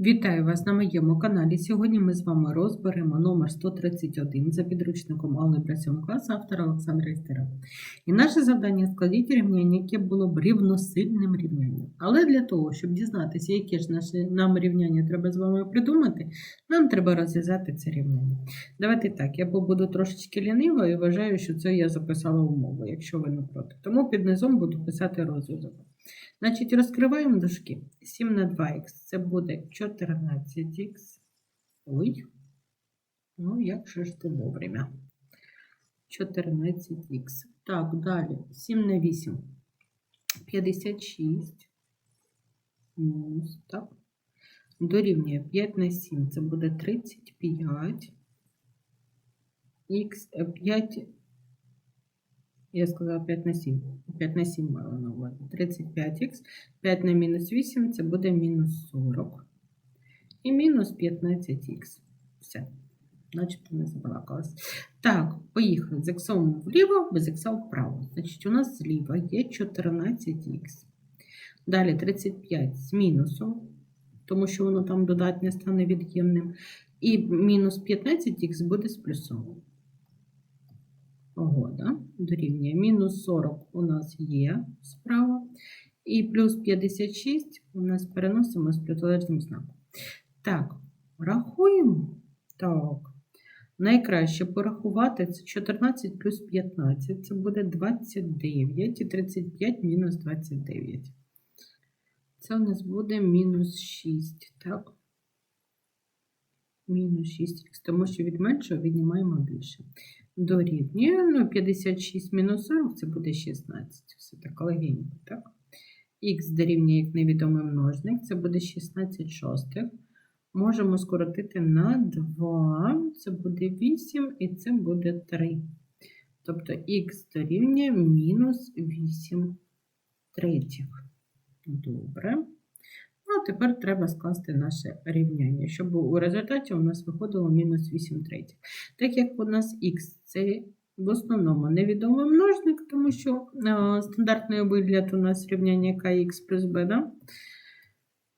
Вітаю вас на моєму каналі. Сьогодні ми з вами розберемо номер 131 за підручником Алгебра 7 класу автора Олександра Істера. І наше завдання складіть рівняння, яке було б рівносильним рівнянням. Але для того, щоб дізнатися, яке ж наше нам рівняння треба з вами придумати, нам треба розв'язати це рівняння. Давайте так, я буду трошечки лінива і вважаю, що це я записала умову, якщо ви не проти. Тому під низом буду писати розв'язок. Значить, розкриваємо дужки. 7 на 2х це буде 14х. Ой. Ну, як же ж ти вовремя. 14х. Так, далі. 7 на 8. 56. Мінус, так. Дорівнює 5 на 7. Це буде 35. Х 5 я сказала 5 на 7. 5 на 7 мала на увазі. 35х. 5 на мінус 8 це буде мінус 40. І мінус 15х. Все. Начебто не забалакалась. Так, поїхали. З іксом вліво, без ікса вправо. Значить, у нас зліва є 14х. Далі 35 з мінусом, тому що воно там додатнє стане від'ємним. І мінус 15х буде з плюсом. Погода дорівнює мінус 40 у нас є справа. І плюс 56 у нас переносимо з протилежним знаком. Так, рахуємо. Так. Найкраще порахувати це 14 плюс 15. Це буде 29 і 35 мінус 29. Це у нас буде мінус 6. Так. Мінус 6х, тому що від меншого віднімаємо більше дорівнює. Ну, 56 мінус 40 це буде 16. Все так легенько, так? Х дорівнює як невідомий множник, це буде 16 шостих. Можемо скоротити на 2, це буде 8 і це буде 3. Тобто х дорівнює мінус 8 третіх. Добре. Тепер треба скласти наше рівняння, щоб у результаті у нас виходило мінус 8 третіх. Так як у нас х це в основному невідомий множник, тому що е, стандартний вигляд у нас рівняння kx плюс b. Да?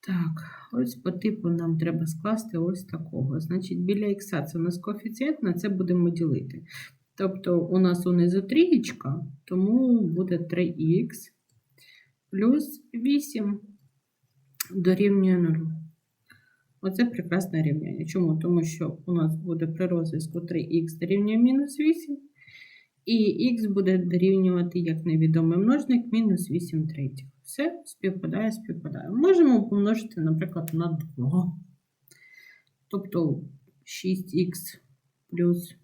Так, ось по типу нам треба скласти ось такого. Значить, біля х це у нас коефіцієнт, на це будемо ділити. Тобто у нас унизу трієчка, тому буде 3х плюс 8 дорівнює 0. Оце прекрасне рівняння. Чому? Тому що у нас буде при розв'язку 3х дорівнює мінус 8, і х буде дорівнювати як невідомий множник мінус 8 третіх. Все співпадає, співпадає. Можемо помножити, наприклад, на 2. Тобто 6х плюс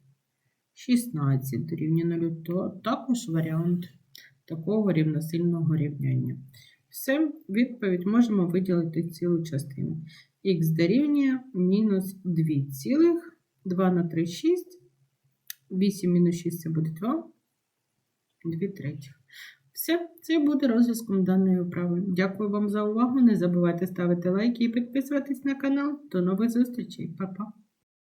16 дорівнює 0, то також варіант такого рівносильного рівняння. Все, відповідь можемо виділити цілу частину. Х дорівнює мінус 2 цілих, 2 на 3, 6, 8 мінус 6 це буде 2, 2 третіх. Все, це буде розв'язком даної вправи. Дякую вам за увагу. Не забувайте ставити лайки і підписуватись на канал. До нових зустрічей. Па-па!